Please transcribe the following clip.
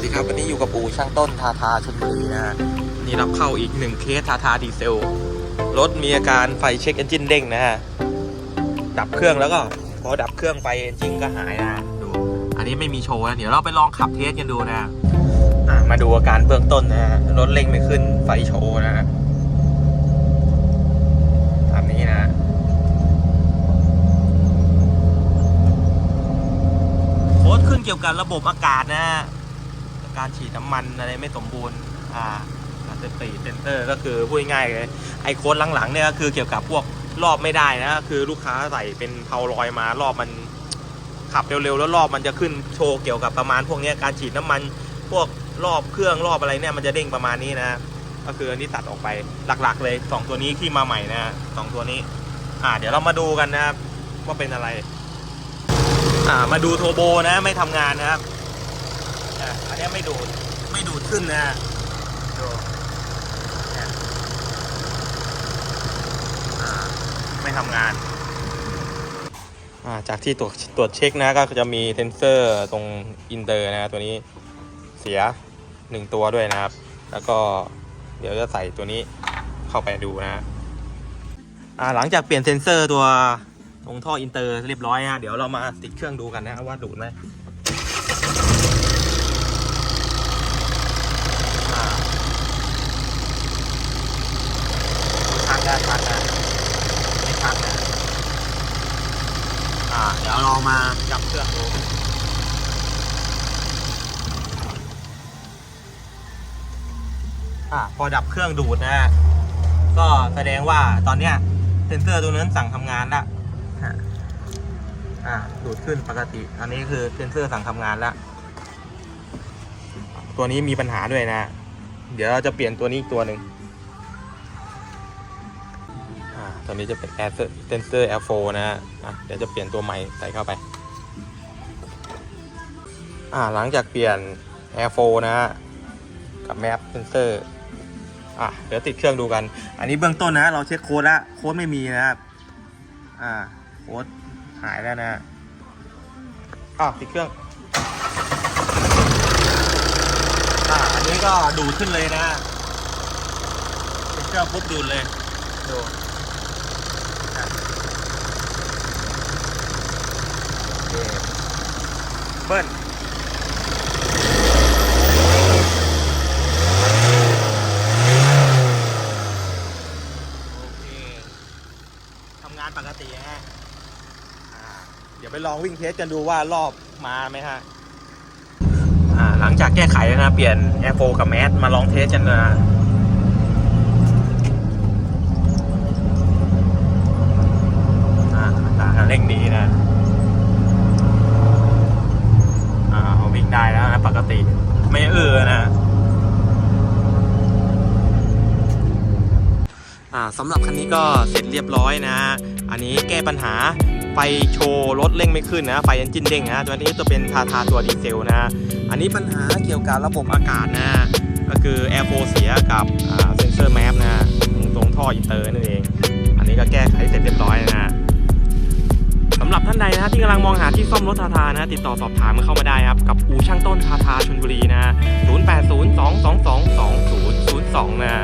สดีครับวันนี้อยู่กับปูช่างต้นทาทาชลบุรีนะฮะนี่รับเข้าอีกหนึ่งเคสทาทาดีเซลรถมีอาการไฟเช็คเอนจินเด้งนะฮะดับเครื่องแล้วก็พอดับเครื่องไฟเอนจินก็หายนะดู อันนี้ไม่มีโชว์นะเดี๋ยวเราไปลองขับเทสกันดูนะฮะมาดูอาการเบื้องต้นนะฮะรถเร่งไม่ขึ้นไฟโชว์นะฮะตามนี้นะฮะโพสต์ขึ้นเกี่ยวกับระบบอากาศนะฮะ การฉีดน้ำมันอะไรไม่สมบูรณ์อ่าเซนตีเซนเตอร์ก็คือพูดง่ายๆเลยไอโค้ดหลังๆเนี่ยก็คือเกี่ยวกับพวกรอบไม่ได้นะคือลูกค้าใส่เป็นเพาลอยมารอบมันขับเร็วๆแล้วรอบมันจะขึ้นโชว์เกี่ยวกับประมาณพวกนี้การฉีดน้ำมันพวกรอบเครื่องรอบอะไรเนี่ยมันจะเด้งประมาณนี้นะ ก็คืออันนี้ตัดออกไปหลักๆ เลยสองตัวนี้ที่มาใหม่นะสองตัวนี้ อ่า เดี๋ยวเรามาดูกันนะครับว่าเป็นอะไร อ่ามาดูโทรโบนะไม่ทำงานนะครับ อะอันนี้ไม่ดูดไม่ดูดขึ้นนะดูไม่ทำงาน จากที่ตรวจตรวจเช็คนะก็จะมีเซนเซอร์ตรงอินเตอร์นะตัวนี้เสียหนึ่งตัวด้วยนะครับ แล้วก็เดี๋ยวจะใส่ตัวนี้เข้าไปดูนะอ่าหลังจากเปลี่ยนเซนเซอร์ตัวตรงท่ออินเตอร์เรียบร้อยฮะเดี๋ยวเรามาติดเครื่องดูกันนะว่าดูดไหม ชักได้ชักนะไม่ชักนะอ่า เดี๋ยวเรามาจับเครื่องดูอ่าพอดับเครื่องดูดนะฮะก็แสดงว่าตอนเนี้ยเซนเซอร์ตัวนั้นสั่งทำงานแล้วฮะอ่าดูดขึ้นปกติ อันนี้คือเซนเซอร์สั่งทำงานแล้วตัวนี้มีปัญหาด้วยนะ เดี๋ยวเราจะเปลี่ยนตัวนี้อีกตัวหนึ่ง ตัวนี้จะเป็น Air Sensor Air4 นะฮะเดี๋ยวจะเปลี่ยนตัวใหม่ใส่เข้าไป อ่าหลังจากเปลี่ยน Air4 นะฮะกับ Map Sensor อะเดี๋ยวติดเครื่องดูกัน อันนี้เบื้องต้นนะ เราเช็คโค้ดล้วโค้ดไม่มีนะครับ อ่าโค้ดหายแล้วนะอ้าติดเครื่องอ่าอันนี้ก็ดูดขึ้นเลยนะติดเครื่องปุ๊บดูดเลยดูอะโอเค เบิ้ลโอเคทำงานปกติฮะอ่าเดี๋ยวไปลองวิ่งเทสกันดูว่ารอบมาไหมฮะอ่าหลังจากแก้ไขแล้วนะ เปลี่ยน Air 4กับ Max มาลองเทสกันนะอ่าตาเร่งดีนะ อ่าเอาวิ่งได้แล้วนะปก ติ ไม่เออนะอ่าสำหรับคันนี้ก็เสร็จเรียบร้อยนะ อันนี้แก้ปัญหาไฟโชว์รถเร่งไม่ขึ้นนะ ไฟเอนจินเด้งนะตัวนี้จะเป็นทาทาตัวดีเซลนะ อันนี้ปัญหาเกี่ยวกับระบบอากาศนะ ก็คือ Air 4เสียกับเซนเซอร์แมปนะ ตรงท่ออินเตอร์นั่นเอง อันนี้ก็แก้ไขเสร็จเรียบร้อยนะ ท่านใดนะที่กำลังมองหาที่ซ่อมรถทาทานะติดต่อสอบถามมาเข้ามาได้ครับ กับอู่ช่างต้นทาทาชลบุรีนะ 0802222002 นะ